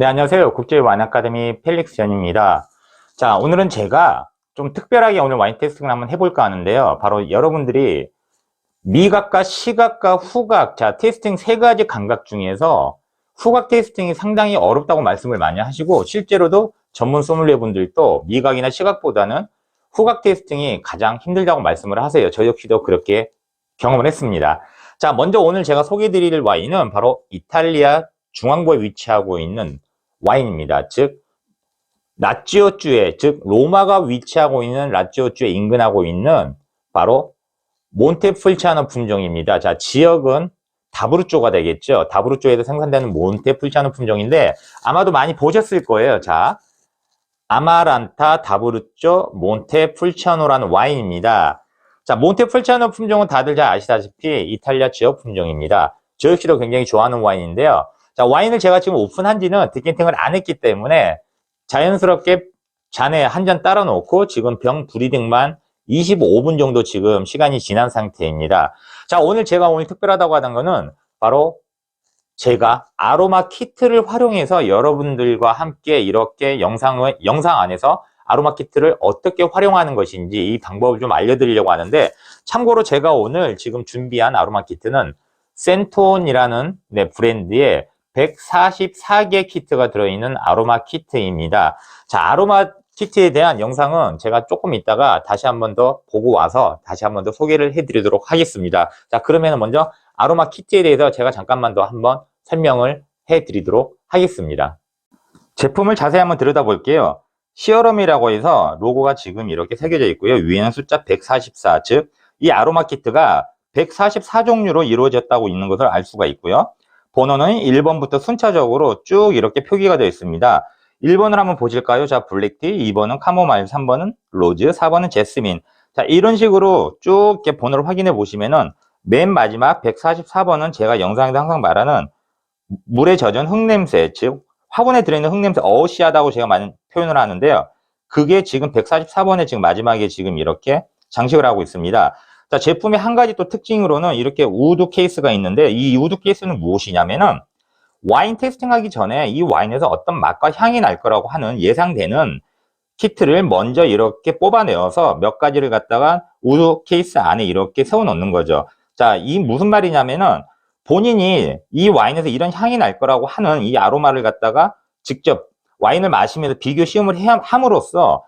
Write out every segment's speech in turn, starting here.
네, 안녕하세요. 국제와인 아카데미 펠릭스 전입니다. 자, 오늘은 제가 좀 특별하게 오늘 와인 테스팅을 한번 해볼까 하는데요. 바로 여러분들이 미각과 시각과 후각, 자, 테스팅 세 가지 감각 중에서 후각 테스팅이 상당히 어렵다고 말씀을 많이 하시고, 실제로도 전문 소믈리에 분들도 미각이나 시각보다는 후각 테스팅이 가장 힘들다고 말씀을 하세요. 저 역시도 그렇게 경험을 했습니다. 자, 먼저 오늘 제가 소개해 드릴 와인은 바로 이탈리아 중앙부에 위치하고 있는 와인입니다. 즉, 라찌오주에, 즉, 로마가 위치하고 있는 라찌오주에 인근하고 있는 바로 몬테풀치아노 품종입니다. 자, 지역은 다브루쪼가 되겠죠. 다브루쪼에서 생산되는 몬테풀치아노 품종인데 아마도 많이 보셨을 거예요. 자, 아마란타 다브루쪼 몬테풀치아노라는 와인입니다. 자, 몬테풀치아노 품종은 다들 잘 아시다시피 이탈리아 지역 품종입니다. 저 역시도 굉장히 좋아하는 와인인데요. 자, 와인을 제가 지금 오픈한 지는 디켄팅을 안 했기 때문에 자연스럽게 잔에 한 잔 따라 놓고 지금 병 브리딩만 25분 정도 지금 시간이 지난 상태입니다. 자, 오늘 제가 오늘 특별하다고 하는 거는 바로 제가 아로마 키트를 활용해서 여러분들과 함께 이렇게 영상을, 영상 안에서 아로마 키트를 어떻게 활용하는 것인지 이 방법을 좀 알려드리려고 하는데 참고로 제가 오늘 지금 준비한 아로마 키트는 센톤이라는 네, 브랜드의 144개 키트가 들어있는 아로마 키트입니다. 자, 아로마 키트에 대한 영상은 제가 조금 있다가 다시 한 번 더 보고 와서 다시 한 번 더 소개를 해드리도록 하겠습니다. 자, 그러면 먼저 아로마 키트에 대해서 제가 잠깐만 더 한번 설명을 해드리도록 하겠습니다. 제품을 자세히 한번 들여다볼게요. 시어럼이라고 해서 로고가 지금 이렇게 새겨져 있고요. 위에는 숫자 144, 즉 이 아로마 키트가 144종류로 이루어졌다고 있는 것을 알 수가 있고요. 번호는 1번부터 순차적으로 쭉 이렇게 표기가 되어 있습니다. 1번을 한번 보실까요? 자, 블랙티, 2번은 카모마일, 3번은 로즈, 4번은 제스민. 자, 이런 식으로 쭉 이렇게 번호를 확인해 보시면은 맨 마지막 144번은 제가 영상에도 항상 말하는 물에 젖은 흙냄새, 즉 화분에 들어있는 흙냄새 어시하다고 제가 많이 표현을 하는데요. 그게 지금 144번에 지금 마지막에 지금 이렇게 장식을 하고 있습니다. 자, 제품의 한 가지 또 특징으로는 이렇게 우드 케이스가 있는데 이 우드 케이스는 무엇이냐면은 와인 테스팅하기 전에 이 와인에서 어떤 맛과 향이 날 거라고 하는 예상되는 키트를 먼저 이렇게 뽑아내어서 몇 가지를 갖다가 우드 케이스 안에 이렇게 세워 놓는 거죠. 자, 이 무슨 말이냐면은 본인이 이 와인에서 이런 향이 날 거라고 하는 이 아로마를 갖다가 직접 와인을 마시면서 비교 시험을 함으로써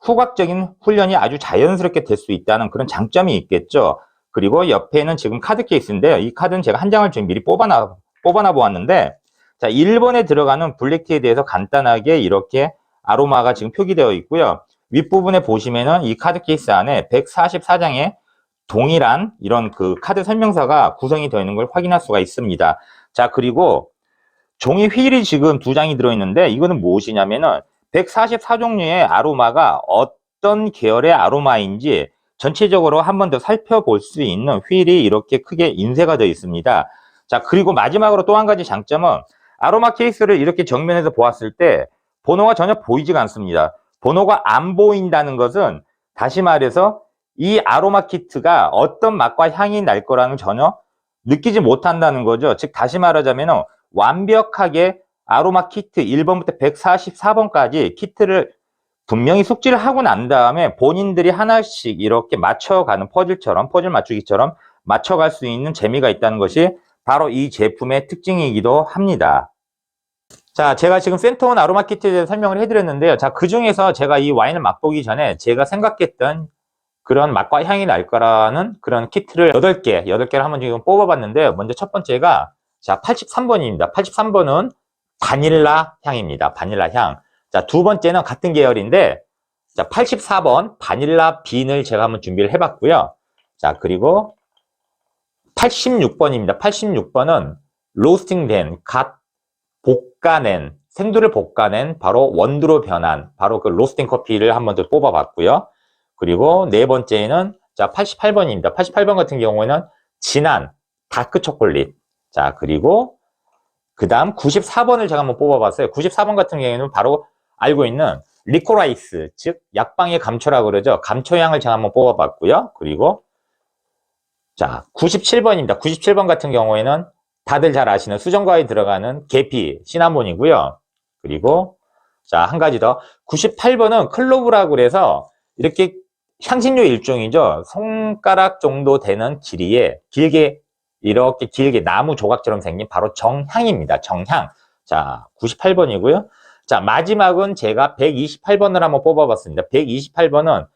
후각적인 훈련이 아주 자연스럽게 될 수 있다는 그런 장점이 있겠죠. 그리고 옆에는 지금 카드 케이스인데요. 이 카드는 제가 한 장을 지금 미리 뽑아놔, 뽑아놔 보았는데, 자, 1번에 들어가는 블랙티에 대해서 간단하게 이렇게 아로마가 지금 표기되어 있고요. 윗부분에 보시면은 이 카드 케이스 안에 144장의 동일한 이런 그 카드 설명서가 구성이 되어 있는 걸 확인할 수가 있습니다. 자, 그리고 종이 휠이 지금 두 장이 들어있는데 이거는 무엇이냐면은 144종류의 아로마가 어떤 계열의 아로마인지 전체적으로 한 번 더 살펴볼 수 있는 휠이 이렇게 크게 인쇄가 되어 있습니다. 자, 그리고 마지막으로 또 한 가지 장점은 아로마 케이스를 이렇게 정면에서 보았을 때 번호가 전혀 보이지가 않습니다. 번호가 안 보인다는 것은 다시 말해서 이 아로마 키트가 어떤 맛과 향이 날 거라는 전혀 느끼지 못한다는 거죠. 즉 다시 말하자면 완벽하게 아로마 키트 1번부터 144번까지 키트를 분명히 숙지를 하고 난 다음에 본인들이 하나씩 이렇게 맞춰가는 퍼즐처럼 퍼즐 맞추기처럼 맞춰갈 수 있는 재미가 있다는 것이 바로 이 제품의 특징이기도 합니다. 자, 제가 지금 센터온 아로마 키트에 대해서 설명을 해드렸는데요. 자, 그 중에서 제가 이 와인을 맛보기 전에 제가 생각했던 그런 맛과 향이 날 거라는 그런 키트를 8개, 8개를 한번 지금 뽑아봤는데요. 먼저 첫 번째가 자, 83번입니다. 83번은 바닐라 향입니다. 바닐라 향. 자, 두 번째는 같은 계열인데, 자, 84번 바닐라 빈을 제가 한번 준비를 해봤고요. 자, 그리고 86번입니다. 86번은 로스팅된, 갓 볶아낸, 생두를 볶아낸 바로 원두로 변한 바로 그 로스팅 커피를 한번 더 뽑아봤고요. 그리고 네 번째는 자 88번입니다. 88번 같은 경우에는 진한 다크 초콜릿. 자 그리고 그 다음 94번을 제가 한번 뽑아봤어요. 94번 같은 경우에는 바로 알고 있는 리코라이스, 즉 약방의 감초라 그러죠. 감초향을 제가 한번 뽑아봤고요. 그리고 자 97번입니다. 97번 같은 경우에는 다들 잘 아시는 수정과에 들어가는 계피, 시나몬이고요. 그리고 자, 한 가지 더. 98번은 클로브라고 그래서 이렇게 향신료 일종이죠. 손가락 정도 되는 길이에 길게 이렇게 길게 나무 조각처럼 생긴 바로 정향입니다. 정향. 자, 98번이고요. 자, 마지막은 제가 128번을 한번 뽑아봤습니다. 128번은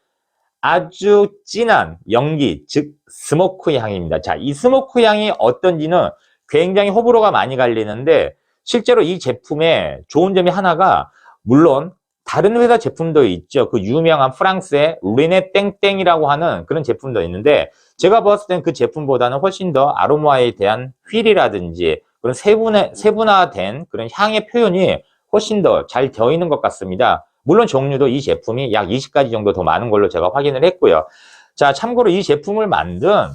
아주 진한 연기, 즉 스모크 향입니다. 자, 이 스모크 향이 어떤지는 굉장히 호불호가 많이 갈리는데 실제로 이 제품의 좋은 점이 하나가 물론 다른 회사 제품도 있죠. 그 유명한 프랑스의 르네 땡땡이라고 하는 그런 제품도 있는데 제가 봤을 땐 그 제품보다는 훨씬 더 아로마에 대한 휠이라든지 그런 세분화, 세분화된 그런 향의 표현이 훨씬 더 잘 되어 있는 것 같습니다. 물론 종류도 이 제품이 약 20가지 정도 더 많은 걸로 제가 확인을 했고요. 자, 참고로 이 제품을 만든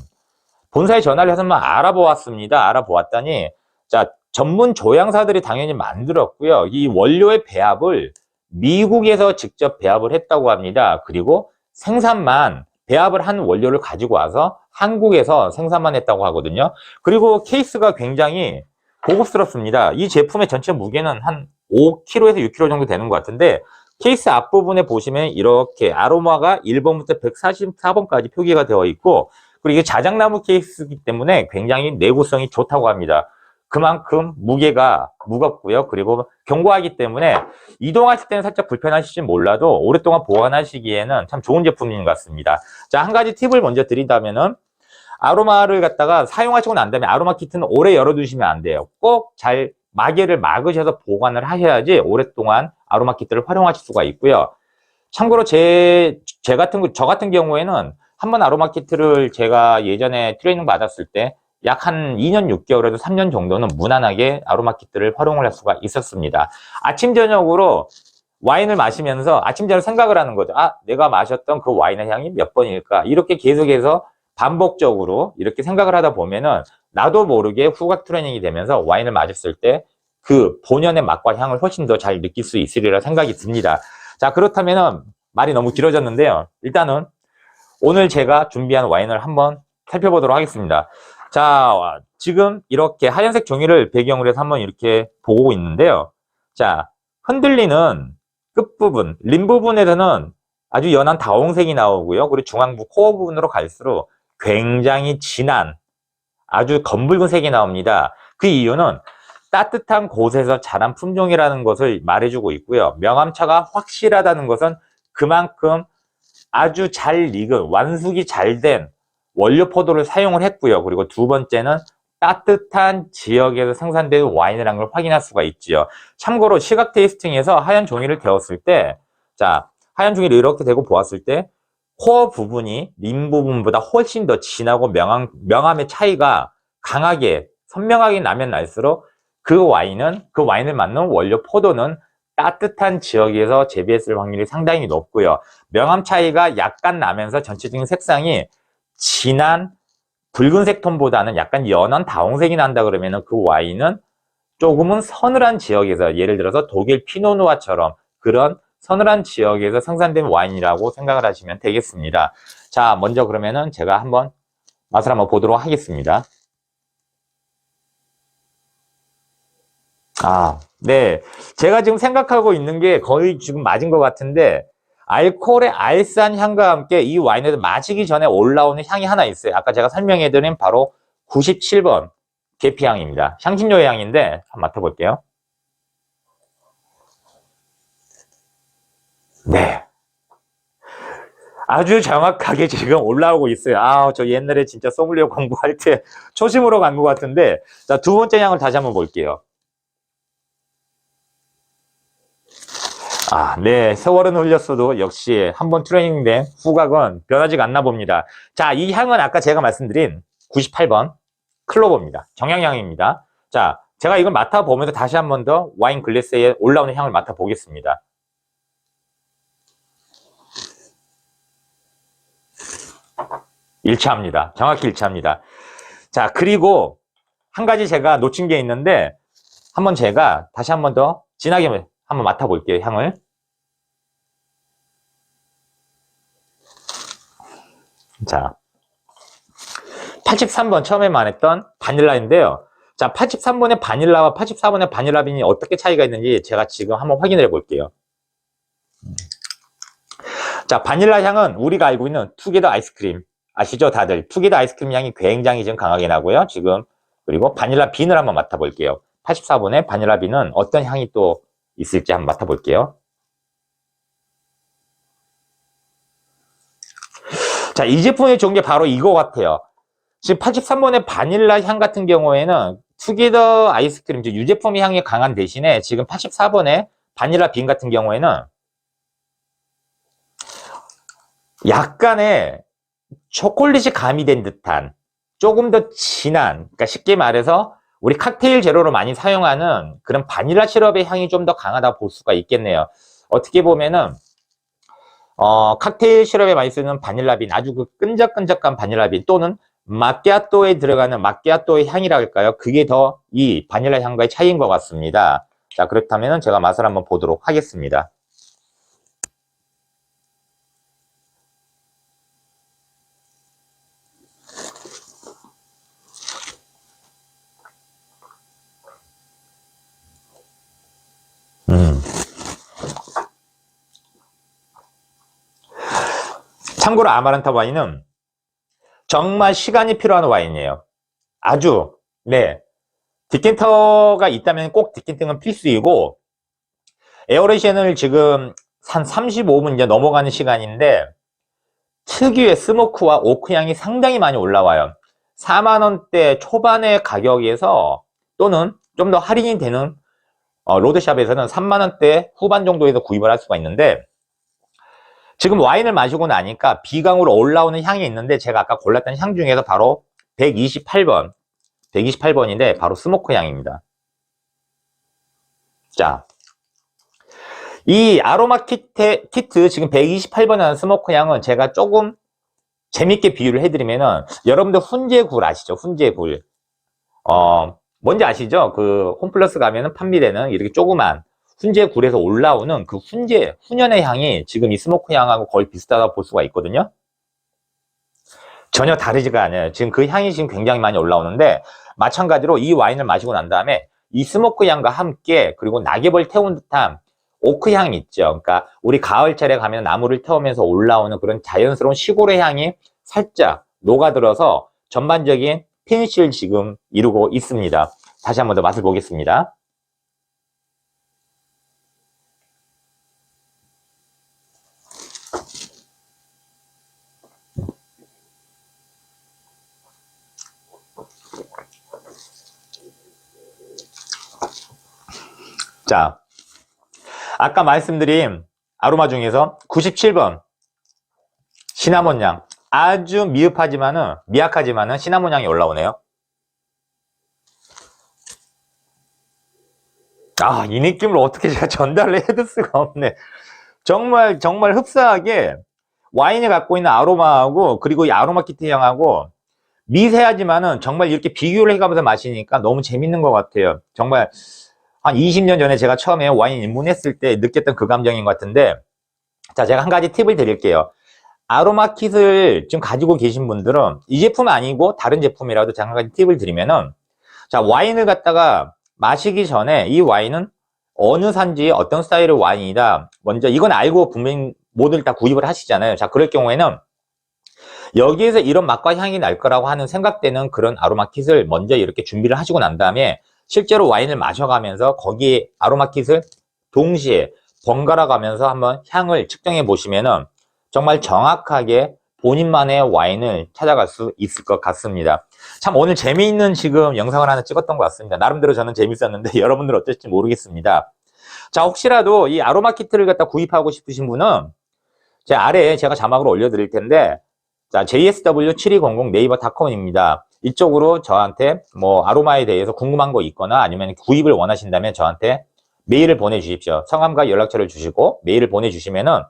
본사에 전화를 해서 한번 알아보았습니다. 알아보았더니 자, 전문 조향사들이 당연히 만들었고요. 이 원료의 배합을 미국에서 직접 배합을 했다고 합니다. 그리고 생산만 배합을 한 원료를 가지고 와서 한국에서 생산만 했다고 하거든요. 그리고 케이스가 굉장히 고급스럽습니다. 이 제품의 전체 무게는 한 5kg에서 6kg 정도 되는 것 같은데 케이스 앞부분에 보시면 이렇게 아로마가 1번부터 144번까지 표기가 되어 있고 그리고 이게 자작나무 케이스이기 때문에 굉장히 내구성이 좋다고 합니다. 그만큼 무게가 무겁고요. 그리고 견고하기 때문에 이동하실 때는 살짝 불편하실지 몰라도 오랫동안 보관하시기에는 참 좋은 제품인 것 같습니다. 자, 한 가지 팁을 먼저 드린다면은 아로마를 갖다가 사용하시고 난 다음에 아로마 키트는 오래 열어두시면 안 돼요. 꼭 잘 마개를 막으셔서 보관을 하셔야지 오랫동안 아로마 키트를 활용하실 수가 있고요. 참고로 제, 제 같은, 저 같은 경우에는 한번 아로마 키트를 제가 예전에 트레이닝 받았을 때 약 한 2년 6개월에도 3년 정도는 무난하게 아로마 키트를 활용을 할 수가 있었습니다. 아침, 저녁으로 와인을 마시면서 아침, 저녁 생각을 하는 거죠. 아, 내가 마셨던 그 와인의 향이 몇 번일까? 이렇게 계속해서 반복적으로 이렇게 생각을 하다 보면은 나도 모르게 후각 트레이닝이 되면서 와인을 마셨을 때 그 본연의 맛과 향을 훨씬 더 잘 느낄 수 있으리라 생각이 듭니다. 자, 그렇다면은 말이 너무 길어졌는데요. 일단은 오늘 제가 준비한 와인을 한번 살펴보도록 하겠습니다. 자, 지금 이렇게 하얀색 종이를 배경으로 해서 한번 이렇게 보고 있는데요. 자, 흔들리는 끝부분, 림 부분에서는 아주 연한 다홍색이 나오고요. 그리고 중앙부 코어 부분으로 갈수록 굉장히 진한 아주 검붉은 색이 나옵니다. 그 이유는 따뜻한 곳에서 자란 품종이라는 것을 말해주고 있고요. 명암차가 확실하다는 것은 그만큼 아주 잘 익은 완숙이 잘 된 원료 포도를 사용을 했고요. 그리고 두 번째는 따뜻한 지역에서 생산된 와인이라는 걸 확인할 수가 있지요. 참고로 시각 테이스팅에서 하얀 종이를 데웠을 때, 자, 하얀 종이를 이렇게 대고 보았을 때, 코어 부분이 림 부분보다 훨씬 더 진하고 명암, 명암의 차이가 강하게, 선명하게 나면 날수록 그 와인은, 그 와인을 맞는 원료 포도는 따뜻한 지역에서 재배했을 확률이 상당히 높고요. 명암 차이가 약간 나면서 전체적인 색상이 진한 붉은색 톤보다는 약간 연한 다홍색이 난다 그러면 그 와인은 조금은 서늘한 지역에서 예를 들어서 독일 피노누아처럼 그런 서늘한 지역에서 생산된 와인이라고 생각을 하시면 되겠습니다. 자, 먼저 그러면은 제가 한번 맛을 한번 보도록 하겠습니다. 아, 네. 제가 지금 생각하고 있는 게 거의 지금 맞은 것 같은데, 알코올의 알싸한 향과 함께 이 와인에서 마시기 전에 올라오는 향이 하나 있어요. 아까 제가 설명해드린 바로 97번 계피향입니다. 향신료 향인데, 한번 맡아볼게요. 네. 아주 정확하게 지금 올라오고 있어요. 아, 저 옛날에 진짜 소믈리오 공부할 때 초심으로 간 것 같은데, 자, 두 번째 향을 다시 한번 볼게요. 아, 네. 세월은 흘렸어도 역시 한번 트레이닝된 후각은 변하지가 않나 봅니다. 자, 이 향은 아까 제가 말씀드린 98번 클로버입니다. 정향향입니다. 자, 제가 이걸 맡아보면서 다시 한 번 더 와인 글래스에 올라오는 향을 맡아보겠습니다. 일치합니다. 정확히 일치합니다. 자, 그리고 한 가지 제가 놓친 게 있는데 한번 제가 다시 한 번 더 진하게 한번 맡아볼게요, 향을. 자, 83번 처음에 말했던 바닐라인데요. 자, 83번의 바닐라와 84번의 바닐라 빈이 어떻게 차이가 있는지 제가 지금 한번 확인해 볼게요. 자, 바닐라 향은 우리가 알고 있는 투게더 아이스크림. 아시죠, 다들? 투게더 아이스크림 향이 굉장히 지금 강하게 나고요, 지금. 그리고 바닐라 빈을 한번 맡아볼게요. 84번의 바닐라 빈은 어떤 향이 또 있을지 한번 맡아볼게요. 자, 이 제품의 좋은 게 바로 이거 같아요. 지금 83번의 바닐라 향 같은 경우에는 투게더 아이스크림, 즉 유제품 향이 강한 대신에 지금 84번의 바닐라 빈 같은 경우에는 약간의 초콜릿이 가미된 듯한 조금 더 진한, 그러니까 쉽게 말해서 우리 칵테일 재료로 많이 사용하는 그런 바닐라 시럽의 향이 좀 더 강하다 볼 수가 있겠네요. 어떻게 보면은 어, 칵테일 시럽에 많이 쓰는 바닐라빈, 아주 그 끈적끈적한 바닐라빈 또는 마끼아또에 들어가는 마끼아또의 향이라 할까요? 그게 더 이 바닐라 향과의 차이인 것 같습니다. 자, 그렇다면 제가 맛을 한번 보도록 하겠습니다. 참고로 아마란타 와인은 정말 시간이 필요한 와인이에요. 아주, 네. 디켄터가 있다면 꼭 디켄팅은 필수이고, 에어레이션을 지금 한 35분 이제 넘어가는 시간인데, 특유의 스모크와 오크 향이 상당히 많이 올라와요. 4만원대 초반의 가격에서 또는 좀 더 할인이 되는 어, 로드샵에서는 3만원대 후반 정도에서 구입을 할 수가 있는데, 지금 와인을 마시고 나니까 비강으로 올라오는 향이 있는데 제가 아까 골랐던 향 중에서 바로 128번 128번인데 바로 스모크 향입니다 자, 이 아로마 키트, 키트 지금 128번이라는 스모크 향은 제가 조금 재밌게 비유를 해드리면은 여러분들 훈제굴 아시죠? 훈제굴 어 뭔지 아시죠? 그 홈플러스 가면은 판매되는 이렇게 조그만 훈제 굴에서 올라오는 그 훈제, 훈연의 향이 지금 이 스모크 향하고 거의 비슷하다고 볼 수가 있거든요. 전혀 다르지가 않아요. 지금 그 향이 지금 굉장히 많이 올라오는데 마찬가지로 이 와인을 마시고 난 다음에 이 스모크 향과 함께 그리고 낙엽을 태운 듯한 오크 향이 있죠. 그러니까 우리 가을철에 가면 나무를 태우면서 올라오는 그런 자연스러운 시골의 향이 살짝 녹아들어서 전반적인 피니쉬를 지금 이루고 있습니다. 다시 한 번 더 맛을 보겠습니다. 자, 아까 말씀드린 아로마 중에서 97번 시나몬 향 아주 미흡하지만은 미약하지만은 시나몬 향이 올라오네요. 아, 이 느낌을 어떻게 제가 전달을 해줄 수가 없네. 정말 정말 흡사하게 와인이 갖고 있는 아로마하고 그리고 이 아로마 키트 향하고 미세하지만은 정말 이렇게 비교를 해가면서 마시니까 너무 재밌는 것 같아요. 정말 한 20년 전에 제가 처음에 와인 입문했을 때 느꼈던 그 감정인 것 같은데 자 제가 한 가지 팁을 드릴게요. 아로마 킷을 지금 가지고 계신 분들은 이 제품 아니고 다른 제품이라도 한 가지 팁을 드리면은 자 와인을 갖다가 마시기 전에 이 와인은 어느 산지 어떤 스타일의 와인이다. 먼저 이건 알고 분명히 모두 다 구입을 하시잖아요. 자 그럴 경우에는 여기에서 이런 맛과 향이 날 거라고 하는 생각되는 그런 아로마 킷을 먼저 이렇게 준비를 하시고 난 다음에 실제로 와인을 마셔가면서 거기에 아로마 킷을 동시에 번갈아 가면서 한번 향을 측정해 보시면은 정말 정확하게 본인만의 와인을 찾아갈 수 있을 것 같습니다. 참 오늘 재미있는 지금 영상을 하나 찍었던 것 같습니다. 나름대로 저는 재밌었는데 여러분들 어떨지 모르겠습니다. 자 혹시라도 이 아로마 키트를 갖다 구입하고 싶으신 분은 제 아래에 제가 자막으로 올려드릴 텐데 자 JSW7200 네이버 닷컴입니다. 이쪽으로 저한테 뭐 아로마에 대해서 궁금한 거 있거나 아니면 구입을 원하신다면 저한테 메일을 보내주십시오. 성함과 연락처를 주시고 메일을 보내주시면은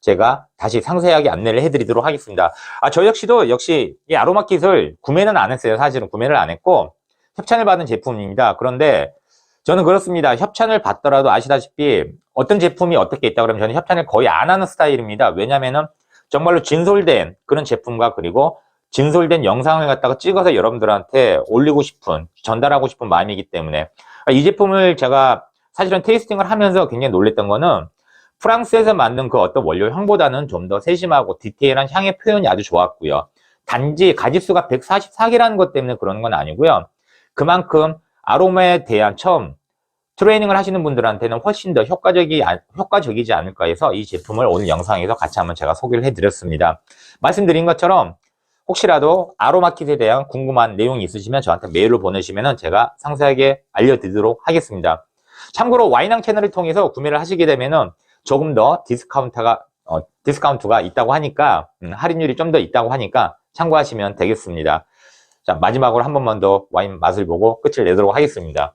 제가 다시 상세하게 안내를 해드리도록 하겠습니다. 아, 저 역시도 역시 이 아로마 킷을 구매는 안 했어요. 사실은 구매를 안 했고 협찬을 받은 제품입니다. 그런데 저는 그렇습니다. 협찬을 받더라도 아시다시피 어떤 제품이 어떻게 있다 그러면 저는 협찬을 거의 안 하는 스타일입니다. 왜냐면은 정말로 진솔된 그런 제품과 그리고 진솔된 영상을 갖다가 찍어서 여러분들한테 올리고 싶은, 전달하고 싶은 마음이기 때문에 이 제품을 제가 사실은 테이스팅을 하면서 굉장히 놀랬던 거는 프랑스에서 만든 그 어떤 원료 향보다는 좀 더 세심하고 디테일한 향의 표현이 아주 좋았고요. 단지 가지수가 144개라는 것 때문에 그러는 건 아니고요. 그만큼 아로마에 대한 처음 트레이닝을 하시는 분들한테는 훨씬 더 효과적이, 효과적이지 않을까 해서 이 제품을 오늘 영상에서 같이 한번 제가 소개를 해드렸습니다. 말씀드린 것처럼 혹시라도 아로마킷에 대한 궁금한 내용이 있으시면 저한테 메일로 보내시면 제가 상세하게 알려드리도록 하겠습니다. 참고로 와인왕 채널을 통해서 구매를 하시게 되면은 조금 더 디스카운트가 어, 디스카운트가 있다고 하니까 음, 할인율이 좀 더 있다고 하니까 참고하시면 되겠습니다. 자 마지막으로 한 번만 더 와인 맛을 보고 끝을 내도록 하겠습니다.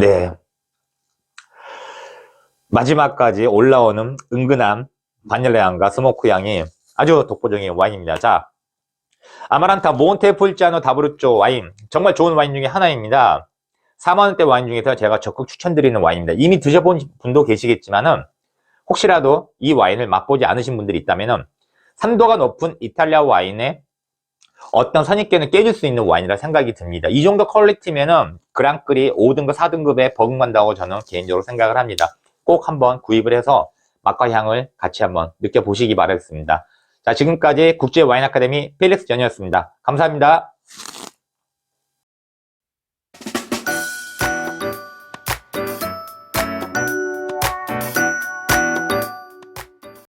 네. 마지막까지 올라오는 은근한 바닐라 향과 스모크 향이 아주 독보적인 와인입니다. 자, 아마란타 몬테폴자노 다브루쪼 와인 정말 좋은 와인 중에 하나입니다. 4만원대 와인 중에서 제가 적극 추천드리는 와인입니다. 이미 드셔본 분도 계시겠지만은 혹시라도 이 와인을 맛보지 않으신 분들이 있다면은 산도가 높은 이탈리아 와인의 어떤 선입견을 깨줄 수 있는 와인이라 생각이 듭니다. 이 정도 퀄리티면은 그랑끌이 5등급, 4등급에 버금간다고 저는 개인적으로 생각을 합니다. 꼭 한번 구입을 해서 맛과 향을 같이 한번 느껴보시기 바라겠습니다. 자, 지금까지 국제 와인 아카데미 펠릭스 전이었습니다. 감사합니다.